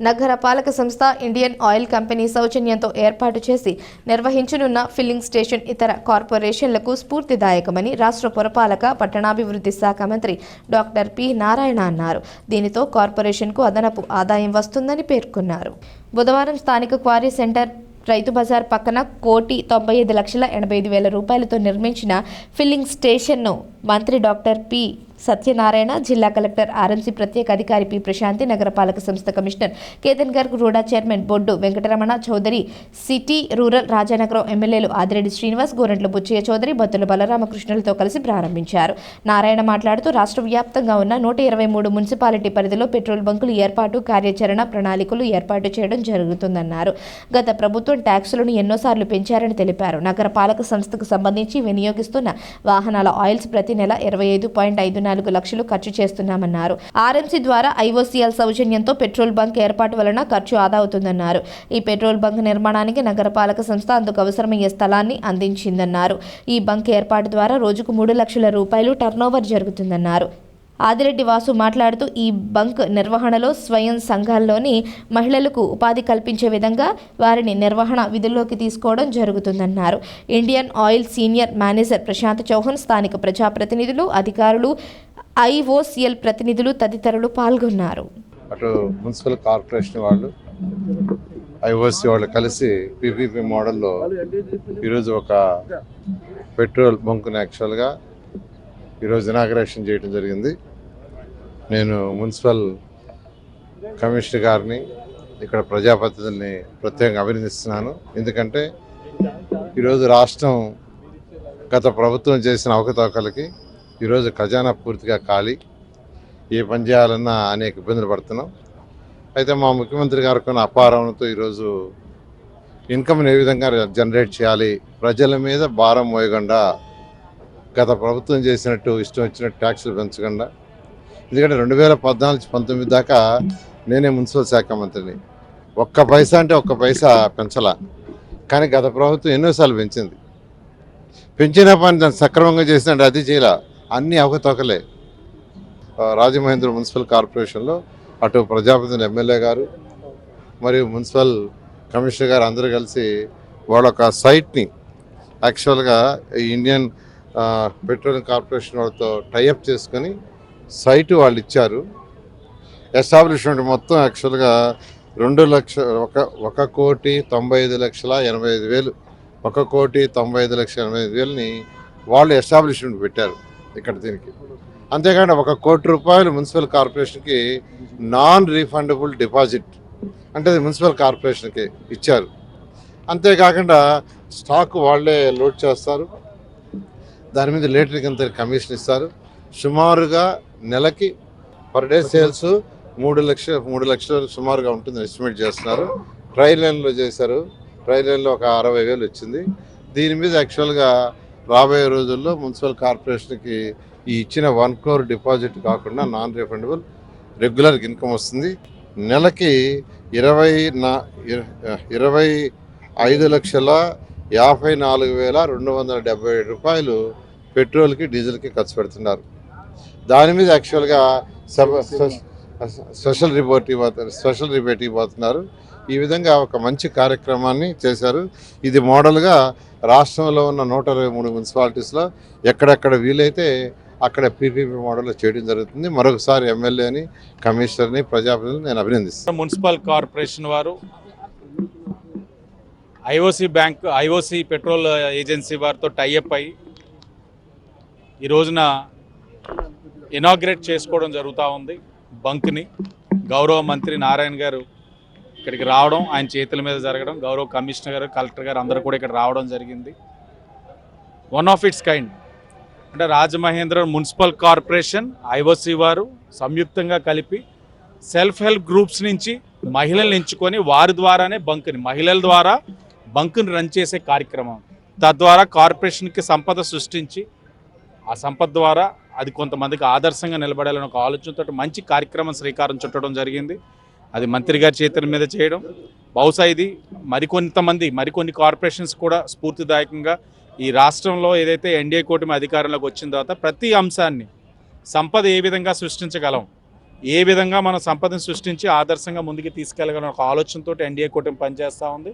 నగర పాలక సంస్థ ఇండియన్ ఆయిల్ కంపెనీ సౌజన్యంతో ఏర్పాటు చేసి నిర్వహించనున్న ఫిల్లింగ్ స్టేషన్ ఇతర కార్పొరేషన్లకు స్ఫూర్తిదాయకమని రాష్ట్ర పురపాలక పట్టణాభివృద్ధి శాఖ మంత్రి డాక్టర్ పి నారాయణ అన్నారు. దీనితో కార్పొరేషన్కు అదనపు ఆదాయం వస్తుందని పేర్కొన్నారు. బుధవారం స్థానిక క్వారీ సెంటర్ రైతు బజార్ పక్కన కోటి తొంభై ఐదు లక్షల ఎనభై ఐదు వేల రూపాయలతో నిర్మించిన ఫిల్లింగ్ స్టేషన్ను మంత్రి డాక్టర్ పి సత్యనారాయణ జిల్లా కలెక్టర్ ఆర్ఎంసీ ప్రత్యేక అధికారి పి ప్రశాంతి నగరపాలక సంస్థ commissioner Ketan Garg RUDA chairman Boddu Venkataramana Chowdary city rural Rajanagaram ఎమ్మెల్యేలు ఆదిరెడ్డి శ్రీనివాస్ గోరంట్ల బుచ్చయ్య చౌదరి బత్తుల బలరామకృష్ణులతో కలిసి ప్రారంభించారు. నారాయణ మాట్లాడుతూ రాష్ట్ర వ్యాప్తంగా ఉన్న నూట ఇరవై మూడు మున్సిపాలిటీ పరిధిలో పెట్రోల్ బంకులు ఏర్పాటు కార్యాచరణ ప్రణాళికలు ఏర్పాటు చేయడం జరుగుతుందన్నారు. గత ప్రభుత్వం ట్యాక్సులను ఎన్నోసార్లు పెంచారని తెలిపారు. నగరపాలక సంస్థకు సంబంధించి వినియోగిస్తున్న వాహనాల ఆయిల్స్ ప్రతి నెల ఇరవై ఐదు పాయింట్ ఐదు నాలుగు లక్షలు ఖర్చు చేస్తున్నామన్నారు. ఆర్ఎంసీ ద్వారా ఐఓసీఎల్ సౌజన్యంతో పెట్రోల్ బంక్ ఏర్పాటు వలన ఖర్చు ఆదా అవుతుందన్నారు. ఈ పెట్రోల్ బంక్ నిర్మాణానికి నగరపాలక సంస్థ అందుకు అవసరమయ్యే స్థలాన్ని అందించిందన్నారు. ఈ బంక్ ఏర్పాటు ద్వారా రోజుకు మూడు లక్షల రూపాయలు టర్నోవర్ జరుగుతుందన్నారు. ఆదిరెడ్డి వాసు మాట్లాడుతూ ఈ బంక్ నిర్వహణలో స్వయం సంఘాల్లోని మహిళలకు ఉపాధి కల్పించే విధంగా వారిని నిర్వహణ విధుల్లోకి తీసుకోవడం జరుగుతుందన్నారు. Indian oil senior manager Prashanth Chauhan స్థానిక ప్రజాప్రతినిధులు అధికారులు ఐఓసిఎల్ ప్రతినిధులు తదితరులు పాల్గొన్నారు. అటు మున్సిపల్ కార్పొరేషన్ వాళ్ళు ఐఓసి వాళ్ళు కలిసి పీపీపీ మోడల్లో ఈరోజు ఒక పెట్రోల్ బంకుని యాక్చువల్గా ఈరోజు ఇనాగ్రేషన్ చేయడం జరిగింది. నేను మున్సిపల్ కమిషనర్ గారిని ఇక్కడ ప్రజాప్రతినిధుల్ని ప్రత్యేకంగా అభినందిస్తున్నాను. ఎందుకంటే ఈరోజు రాష్ట్రం గత ప్రభుత్వం చేసిన అవకతవకలకి ఈరోజు ఖజానా పూర్తిగా ఖాళీ. ఏ పని చేయాలన్నా అనేక ఇబ్బందులు పడుతున్నాం. అయితే మా ముఖ్యమంత్రి గారు కొన్ని అపారంతో ఈరోజు ఇన్కమ్ని ఏ విధంగా జనరేట్ చేయాలి? ప్రజల మీద భారం మోయకుండా గత ప్రభుత్వం చేసినట్టు ఇష్టం వచ్చినట్టు ట్యాక్సులు పెంచకుండా. ఎందుకంటే రెండు వేల పద్నాలుగు పంతొమ్మిది దాకా నేనే మున్సిపల్ శాఖ మంత్రిని. ఒక్క పైసా అంటే ఒక్క పైసా పెంచలా. కానీ గత ప్రభుత్వం ఎన్నోసార్లు పెంచింది. పెంచిన పని దాన్ని సక్రమంగా చేసినట్టు అది చేయాల. అన్నీ అవకతవకలే. రాజమహేంద్ర మున్సిపల్ కార్పొరేషన్లో అటు ప్రజాపతిని ఎమ్మెల్యే గారు మరియు మున్సిపల్ కమిషనర్ గారు అందరూ కలిసి వాళ్ళొక సైట్ని యాక్చువల్గా ఇండియన్ పెట్రోలియం కార్పొరేషన్ వాళ్ళతో టైఅప్ చేసుకొని సైటు వాళ్ళు ఇచ్చారు. ఎస్టాబ్లిష్మెంట్ మొత్తం యాక్చువల్గా రెండు లక్ష ఒక ఒక కోటి తొంభై ఐదు లక్షల ఎనభై ఐదు వేలు. ఒక కోటి తొంభై ఐదు లక్షల ఎనభై ఐదు వేలని వాళ్ళు ఎస్టాబ్లిష్మెంట్ పెట్టారు ఇక్కడ దీనికి. అంతేకాకుండా ఒక కోటి రూపాయలు మున్సిపల్ కార్పొరేషన్కి నాన్ రీఫండబుల్ డిపాజిట్ అంటే అది మున్సిపల్ కార్పొరేషన్కి ఇచ్చారు. అంతేకాకుండా స్టాక్ వాళ్ళే లోడ్ చేస్తారు. దాని మీద లీటర్కి ఇంత కమిషన్ ఇస్తారు. సుమారుగా నెలకి పర్ డే సేల్స్ మూడు లక్షల మూడు లక్షలు సుమారుగా ఉంటుంది ఎస్టిమేట్ చేస్తున్నారు. ట్రైల్ లైన్లో చేశారు. ట్రైల్ లైన్లో ఒక అరవై వేలు వచ్చింది. దీని మీద యాక్చువల్గా రాబోయే రోజుల్లో మున్సిపల్ కార్పొరేషన్కి ఈ ఇచ్చిన వన్ క్రోర్ డిపాజిట్ కాకుండా నాన్ రిఫండబుల్ రెగ్యులర్ ఇన్కమ్ వస్తుంది. నెలకి ఇరవై నా ఇరవై ఐదు లక్షల యాభై నాలుగు వేల రెండు వందల డెబ్బై ఏడు రూపాయలు పెట్రోల్కి డీజిల్కి ఖర్చు పెడుతున్నారు. దాని మీద యాక్చువల్గా సబ్ స్పెషల్ రిపోర్ట్ ఇవ్వతున్నారు స్పెషల్ రిబేట్ ఇవ్వబోతున్నారు. ఈ విధంగా ఒక మంచి కార్యక్రమాన్ని చేశారు. ఇది మోడల్గా రాష్ట్రంలో ఉన్న నూట ఇరవై మూడు మున్సిపాలిటీస్లో ఎక్కడెక్కడ వీలైతే అక్కడ పీపీపీ మోడల్లో చేయడం జరుగుతుంది. మరొకసారి ఎమ్మెల్యేని కమిషనర్ని ప్రజాప్రతినిధిని నేను అభినందిస్తాను. మున్సిపల్ కార్పొరేషన్ వారు IOC bank IOC petrol agency వారితో టైఅప్ అయి ఈ రోజున ఇనాగ్రేట్ చేసుకోవడం జరుగుతూ ఉంది. బంక్ని గౌరవ మంత్రి నారాయణ గారు ఇక్కడికి రావడం ఆయన చేతుల మీద జరగడం గౌరవ కమిషనర్ గారు కలెక్టర్ గారు అందరూ కూడా ఇక్కడ రావడం జరిగింది. వన్ ఆఫ్ ఇట్స్ కైండ్ అంటే రాజమహేంద్ర మున్సిపల్ కార్పొరేషన్ ఐఓసి వారు సంయుక్తంగా కలిపి సెల్ఫ్ హెల్ప్ గ్రూప్స్ నుంచి మహిళలను ఎంచుకొని వారి ద్వారానే బంక్ని మహిళల ద్వారా బంక్ని రన్ చేసే కార్యక్రమం. తద్వారా కార్పొరేషన్కి సంపద సృష్టించి ఆ సంపద ద్వారా అది కొంతమందికి ఆదర్శంగా నిలబడాలని ఒక ఆలోచనతో మంచి కార్యక్రమం శ్రీకారం చుట్టడం జరిగింది. అది మంత్రి గారి చేతుల మీద చేయడం. బహుశా ఇది మరికొంతమంది మరికొన్ని కార్పొరేషన్స్ కూడా స్ఫూర్తిదాయకంగా ఈ రాష్ట్రంలో ఏదైతే ఎన్డీఏ కూటమి అధికారంలోకి వచ్చిన తర్వాత ప్రతి అంశాన్ని సంపద ఏ విధంగా సృష్టించగలం ఏ విధంగా మనం సంపదను సృష్టించి ఆదర్శంగా ముందుకు తీసుకెళ్ళగలం ఒక ఆలోచనతో ఎన్డీఏ కూటమి పనిచేస్తూ ఉంది.